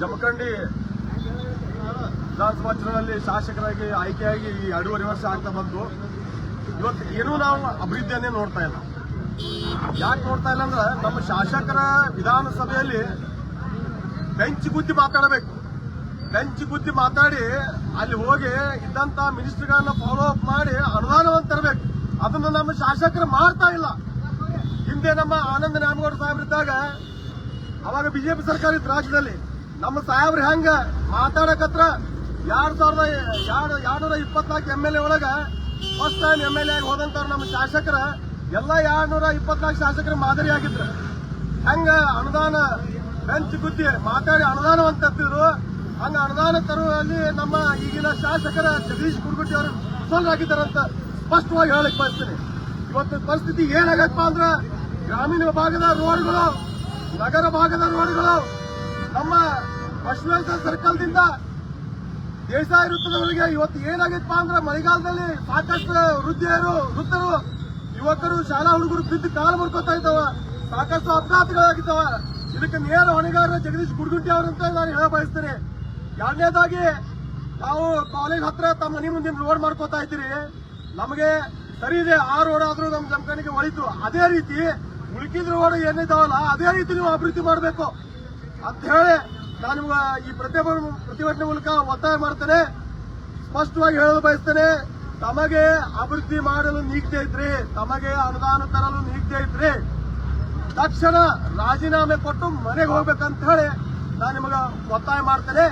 ಜಮಖಂಡಿ ವಿಧಾನಸಭಾ ಚುನಾವಣೆಯಲ್ಲಿ ಶಾಸಕರಾಗಿ ಆಯ್ಕೆಯಾಗಿ ಈ ಎರಡೂವರೆ ವರ್ಷ ಆಗ್ತಾ ಬಂತು ಇವತ್ತು ಏನೂ ನಾವು ಅಭಿವೃದ್ಧಿಯನ್ನೇ ನೋಡ್ತಾ ಇಲ್ಲ. ಯಾಕೆ ನೋಡ್ತಾ ಇಲ್ಲ ಅಂದ್ರೆ ನಮ್ಮ ಶಾಸಕರ ವಿಧಾನಸಭೆಯಲ್ಲಿ ಬೆಂಚ್ ಬುದ್ಧಿ ಮಾತಾಡಬೇಕು. ಬೆಂಚ್ ಬುದ್ಧಿ ಮಾತಾಡಿ ಅಲ್ಲಿ ಹೋಗಿ ಇದ್ದಂತ ಮಿನಿಸ್ಟರ್ಗಳನ್ನ ಫಾಲೋ ಅಪ್ ಮಾಡಿ ಅನುದಾನವನ್ನು ತರಬೇಕು. ಅದನ್ನ ನಮ್ಮ ಶಾಸಕರು ಮಾಡ್ತಾ ಇಲ್ಲ. ಹಿಂದೆ ನಮ್ಮ ಆನಂದ ನ್ಯಾಮಗೌಡ ಸಾಹೇಬ್ರಿದ್ದಾಗ ಅವಾಗ ಬಿಜೆಪಿ ಸರ್ಕಾರ ಇತ್ತು ರಾಜ್ಯದಲ್ಲಿ. ನಮ್ಮ ಸಾಹೇಬ್ರ ಹೆಂಗ ಮಾತಾಡಕತ್ರ ಎರಡ್ ಸಾವಿರದ ಎರಡು, ಎರಡ್ನೂರ ಇಪ್ಪತ್ನಾಲ್ಕು ಎಂ ಎಲ್ ಎ ಒಳಗ first time M L A ಆಗಿ ನಮ್ಮ ಶಾಸಕರ, ಎಲ್ಲ ಎರಡ್ನೂರ ಇಪ್ಪತ್ನಾಲ್ಕು ಶಾಸಕರ ಮಾದರಿ ಆಗಿದ್ರು. ಹೆಂಗ ಅನುದಾನ ಬೆಂಚ್ ಗುದ್ದಿ ಮಾತಾಡಿ ಅನುದಾನವನ್ನು ತಪ್ಪಿದ್ರು ಹಂಗ ಅನುದಾನ ತರುವಲ್ಲಿ ನಮ್ಮ ಈಗಿನ ಶಾಸಕರ ಜಗದೀಶ್ ಕುರ್ಗುಟ್ಟಿ ಅವರು ಆಗಿದ್ದಾರಂತ ಸ್ಪಷ್ಟವಾಗಿ ಹೇಳಕ್ ಬಯಸ್ತೀನಿ. ಇವತ್ತು ಪರಿಸ್ಥಿತಿ ಏನಾಗತ್ತಪ್ಪ ಅಂದ್ರ ಗ್ರಾಮೀಣ ಭಾಗದ ರೋಡ್ಗಳು, ನಗರ ಭಾಗದ ರೋಡ್ಗಳು ನಮ್ಮ ಬಸವೇಶ್ವರ ಸರ್ಕಲ್ದಿಂದ ದೇಸಾಯಿ ವೃತ್ತದವರಿಗೆ ಇವತ್ತು ಏನಾಗೈತಪ್ಪ ಅಂದ್ರೆ ಮಳೆಗಾಲದಲ್ಲಿ ಸಾಕಷ್ಟು ವೃದ್ಧಿಯರು, ವೃದ್ಧರು, ಯುವಕರು, ಶಾಲಾ ಹುಡುಗರು ಬಿದ್ದು ಕಾಲು ಮುರ್ಕೋತಾ ಇದ್ದಾವ, ಸಾಕಷ್ಟು ಅಪಘಾತಗಳಾಗಿದ್ದಾವ. ಇದಕ್ಕೆ ನೇರ ಹೊಣೆಗಾರ ಜಗದೀಶ್ ಗುಡ್ಗುಂಟಿ ಅವರಂತ ನಾನು ಹೇಳ ಬಯಸ್ತೇನೆ. ಎರಡನೇದಾಗಿ ನಾವು ಕಾಲೇಜ್ ಹತ್ರ ತಮ್ಮ ಮನೆ ಮುಂದಿನ ರೋಡ್ ಮಾಡ್ಕೋತಾ ಇದ್ದೀರಿ. ನಮಗೆ ಸರಿ ಇದೆ, ಆ ರೋಡ್ ಆದ್ರೂ ನಮ್ಮ ಜಮಖಾನಿಗೆ ಒಳಿತು. ಅದೇ ರೀತಿ ಉಳ್ಕಿದ ರೋಡ್ ಏನಿದಾವಲ್ಲ, ಅದೇ ರೀತಿ ನೀವು ಅಭಿವೃದ್ಧಿ ಮಾಡಬೇಕು. ಅಂತ ಹೇಳಿ ನಾನು ಈ ಪ್ರತಿಭಟನೆ ಪ್ರತಿಭಟನೆ ಮೂಲಕ ಒತ್ತಾಯ ಮಾಡ್ತೇನೆ. ಸ್ಪಷ್ಟವಾಗಿ ಹೇಳಲು ಬಯಸ್ತೇನೆ, ತಮಗೆ ಅಭಿವೃದ್ಧಿ ಮಾಡಲು ನೀಗ್ತಾ ಇದ್ರಿ, ತಮಗೆ ಅನುದಾನ ತರಲು ನೀಗ್ತಾ ಇದ್ರಿ ತಕ್ಷಣ ರಾಜೀನಾಮೆ ಕೊಟ್ಟು ಮನೆಗೆ ಹೋಗ್ಬೇಕಂತ ಹೇಳಿ ನಾನು ನಿಮಗೆ ಒತ್ತಾಯ ಮಾಡ್ತೇನೆ.